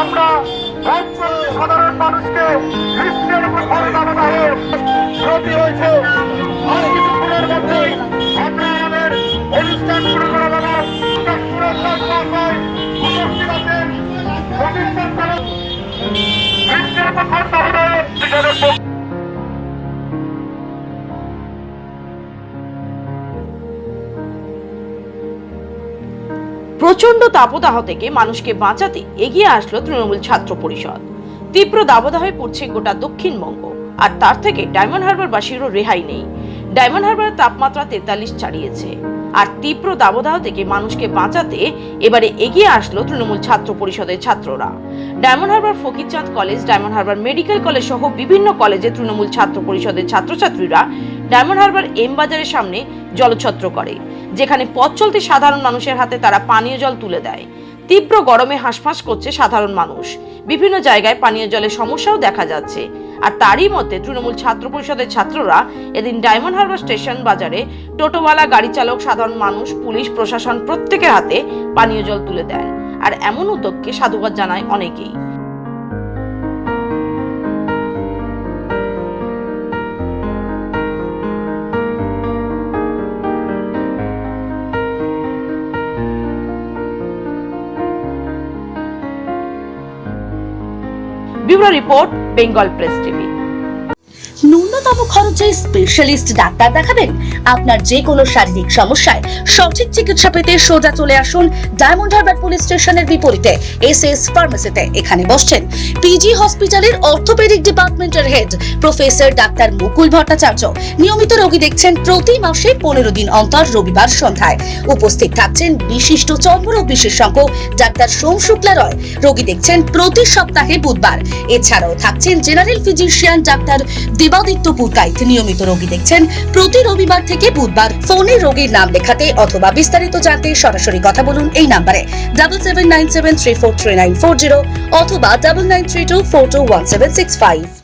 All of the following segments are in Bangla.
আমরা সাধারণ মানুষকে গ্রীষ্মের মুখর দাবদাহে ক্ষতি হয়েছে। আর কিছুক্ষণের প্রচণ্ড তাপদাহ থেকে মানুষকে বাঁচাতে এগিয়ে আসলো তৃণমূল ছাত্র পরিষদ। তীব্র দাবদাহে পড়ছে গোটা দক্ষিণবঙ্গ, আর তার থেকে ডায়মন্ড হারবারবাসীরও রেহাই নেই। ডায়মন্ড হারবারের তাপমাত্রা তেতাল্লিশ ছাড়িয়েছে, আর তীব্র দাবদাহ থেকে মানুষকে বাঁচাতে এবারে এগিয়ে আসলো তৃণমূল ছাত্র পরিষদের ছাত্ররা। Diamond Harbour Fakirchand college, Diamond Harbour medical college সহ বিভিন্ন কলেজে তৃণমূল ছাত্র পরিষদের ছাত্রছাত্রীরা ডায়মন্ড হারবার এম বাজারের সামনে জলছত্র করে, যেখানে পথ চলতে সাধারণ মানুষের হাতে তারা পানীয় জল তুলে দেয়। তীব্র গরমে হাঁসফাঁস করছে সাধারণ মানুষ। বিভিন্ন জায়গায় পানীয় জলের সমস্যাও দেখা যাচ্ছে। আর তারই মধ্যে তৃণমূল ছাত্র পরিষদের ছাত্ররা এদিন ডায়মন্ড হারবার স্টেশন বাজারে টোটোওয়ালা গাড়ি চালক, সাধারণ মানুষ, পুলিশ, প্রশাসন প্রত্যেকের হাতে পানীয় জল তুলে দেন। আর এমন উদ্যোগকে সাধুবাদ জানায় অনেকেই। Bureau report, Bengal press TV. ন্যূনতম খরচে স্পেশালিস্ট ডাক্তার দেখাবেন? আপনার যে কোনো শারীরিক সমস্যায় সঠিক চিকিৎসা পেতে সোজা চলে আসুন ডায়মন্ড হারবার পুলিশ স্টেশনের বিপরীতে, এস এস ফার্মেসিতে। এখানে বসছেন পিজি হসপিটালের অর্থোপেডিক ডিপার্টমেন্টের head professor doctor Mukul Bhattacharya. নিয়মিত রোগী দেখছেন প্রতি মাসে পনেরো দিন অন্তর রবিবার সন্ধ্যায়। উপস্থিত থাকছেন বিশিষ্ট চর্মরোগ বিশেষজ্ঞ ডাক্তার সোম শুক্লা রয়। রোগী দেখছেন প্রতি সপ্তাহে বুধবার। এছাড়াও থাকছেন general physician doctor Debaditya Purkait. নিয়মিত রোগী দেখছেন প্রতি রবিবার থেকে বুধবার। ফোনে রোগীর নাম লেখাতে অথবা বিস্তারিত জানতে সরাসরি কথা বলুন এই নাম্বারে। Double seven nine seven three four three nine four zero অথবা double nine three two four two one seven six five.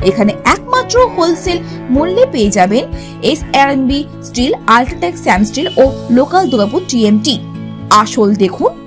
এখানে একমাত্র হোলসেল মূল্যে পেয়ে যাবেন S B steel UltraTech Sam steel ও লোকাল দুর্গাপুর টিএমটি আসল দেখুন